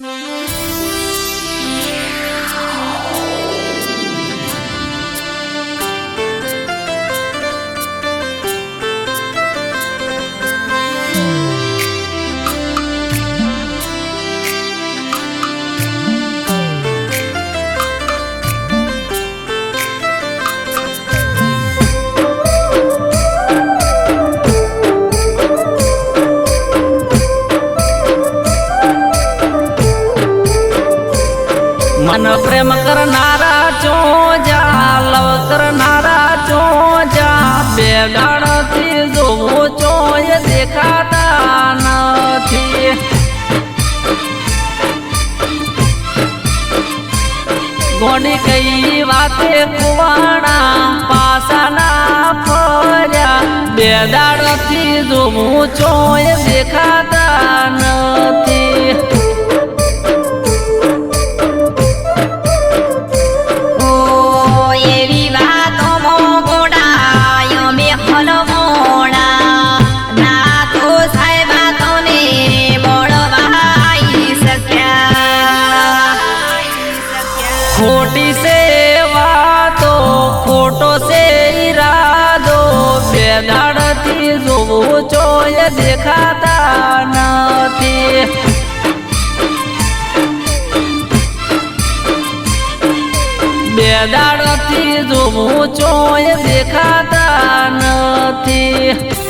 મન પ્રેમ કરનારા ચોજા, લવ કરનારા ચોજા. બે ગાણથી જોવું ચોય દેખાતા નથી. ગોડી કઈ વાતે કુવાણા પાસાના ફર્યા. બે દાડથી જોવું ચોય દેખાતા નથી. દાડથી જોવું ચોય દેખાતા નથી. બે દાડથી જોવું ચોય દેખાતા નથી.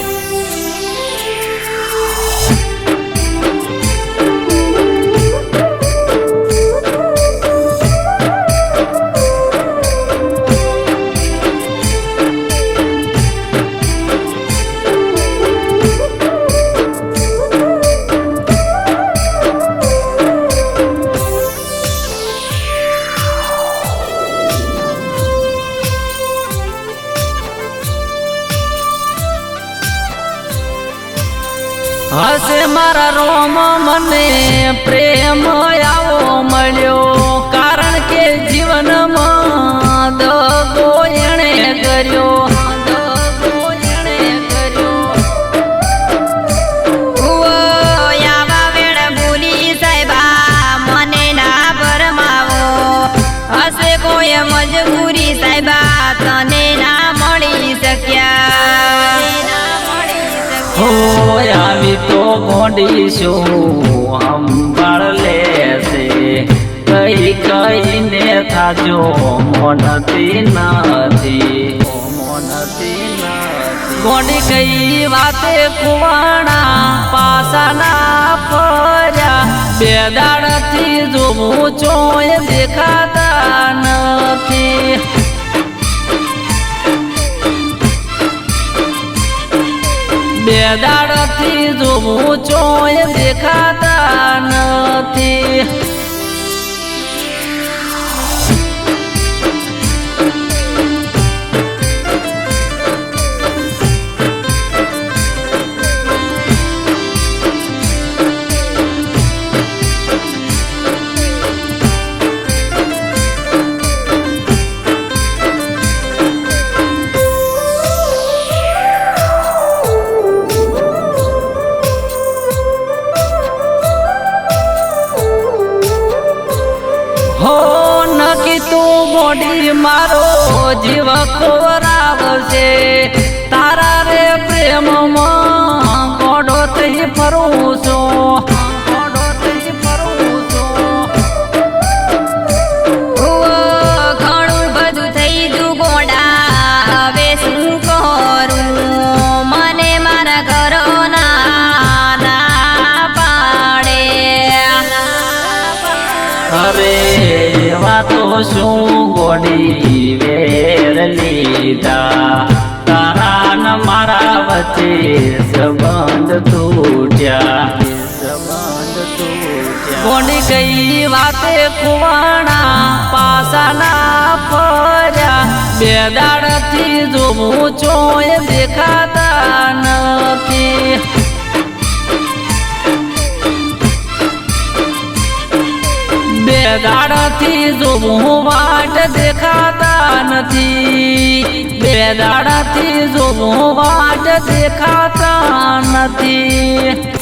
હશે મારા રોમ મને પ્રેમ આવો મળ્યો. કારણ કે જીવનમાં દગો એણે કર્યો. મજબૂરી એણે આવી તો મોડીશું સંભાળ લેશે. કઈ કઈને થાજો મોનતી નથી. ગોડી કઈ વાતે કુવાણા, પાસાના ફર્યા. બે દાડથી જોવું ચોય દેખાતા નથી. દાડથી જોવું ચોય દેખાતા નથી. તું મોડી મારો જીવ ખોરાવશે તારા રે પ્રેમમાં ગોડો થઈ ફરું છું. ગોડો. છું એવા તો શું ગોડી વેર લીધા? તારા ન મારા વચ્ચે સંબંધ તૂટ્યા. કોની કઈ વાતે કુવાણા પાસાના ફર્યા? બે દાડથી જોવું ચોય દેખાતા નથી. દાડાથી જોવું વાટ દેખાતા નથી. બે દાડાથી જોવું વાટ દેખાતા નથી.